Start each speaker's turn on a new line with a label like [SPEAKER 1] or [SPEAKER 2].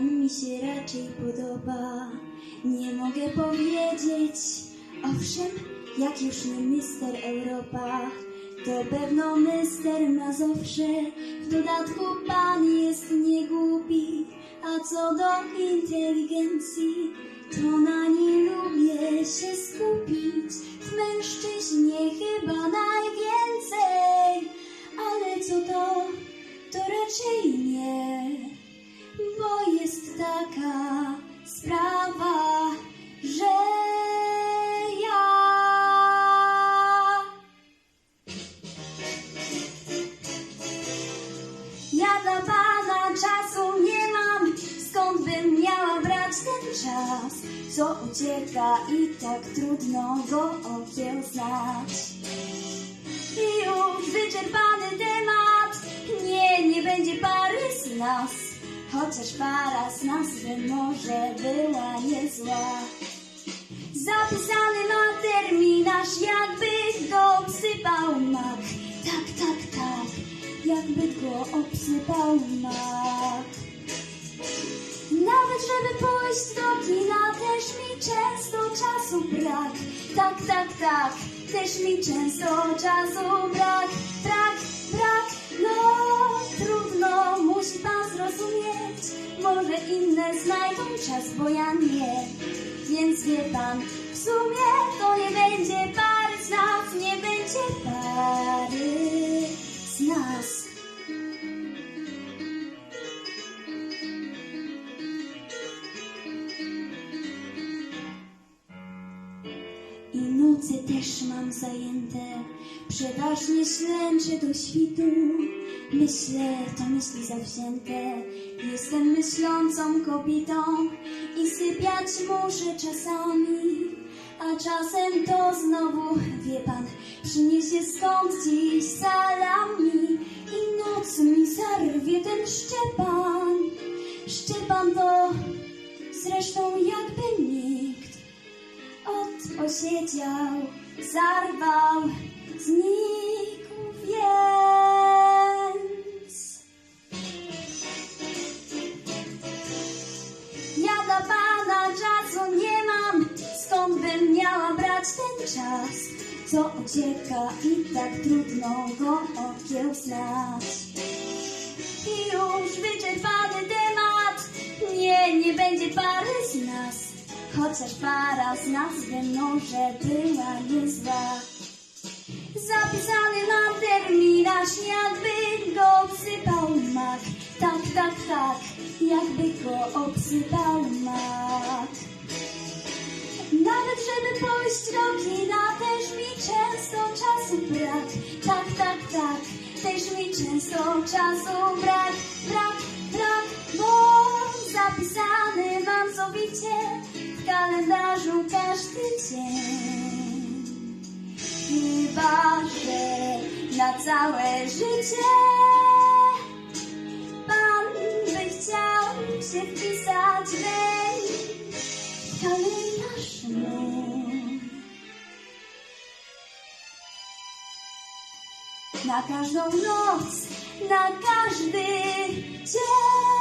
[SPEAKER 1] mi się raczej podoba. Nie mogę powiedzieć, owszem, jak już nie mister Europa, to pewno mister na zawsze. W dodatku pan jest niegłupi, a co do inteligencji, to na niej lubię się skupić. W mężczyźnie chyba najwięcej, ale co to, to raczej nie, bo jest taka sprawa, że ja. Ja dla pana czasu nie mam, skąd bym miała brać ten czas, co ucieka i tak trudno go okiełznać. I już wyczerpany temat, nie, nie będzie pary z nas, chociaż para z nas by może była niezła. Zapisany ma terminarz, jakby go obsypał mak. Tak, tak, tak, jakby go obsypał mak. Nawet żeby pójść do kina, też mi często czasu brak. Tak, tak, tak, też mi często czasu brak. Brak, brak, no trudno, musi pan. Może inne znajdą czas, bo ja nie. Więc wie pan, w sumie to nie będzie noce też mam zajęte, przeważnie ślęczę do świtu. Myślę, to myśli zawzięte, jestem myślącą kobietą i sypiać muszę czasami. A czasem to znowu, wie pan, przyniesie skąd dziś salami i noc mi zarwie ten Szczepan. Szczepan to zresztą jakby od osiedział, zarwał, znikł więc. Ja dla pana czasu nie mam, skąd bym miała brać ten czas, co ucieka i tak trudno go okiełznać. I już wyczerpany temat, nie, nie będzie pary z nas, chociaż para z nas by może była niezła. Zapisany mam terminarz, jakby go obsypał mak. Tak, tak, tak, jakby go obsypał mak. Nawet żeby pójść do kina, też mi często czasu brak. Tak, tak, tak, też mi często czasu brak. Brak, brak, bo zapisany mam sowicie kalendarzu każdy dzień. Chyba, że na całe życie Pan by chciał się wpisać w kalendarz mój. Na każdą noc, na każdy dzień.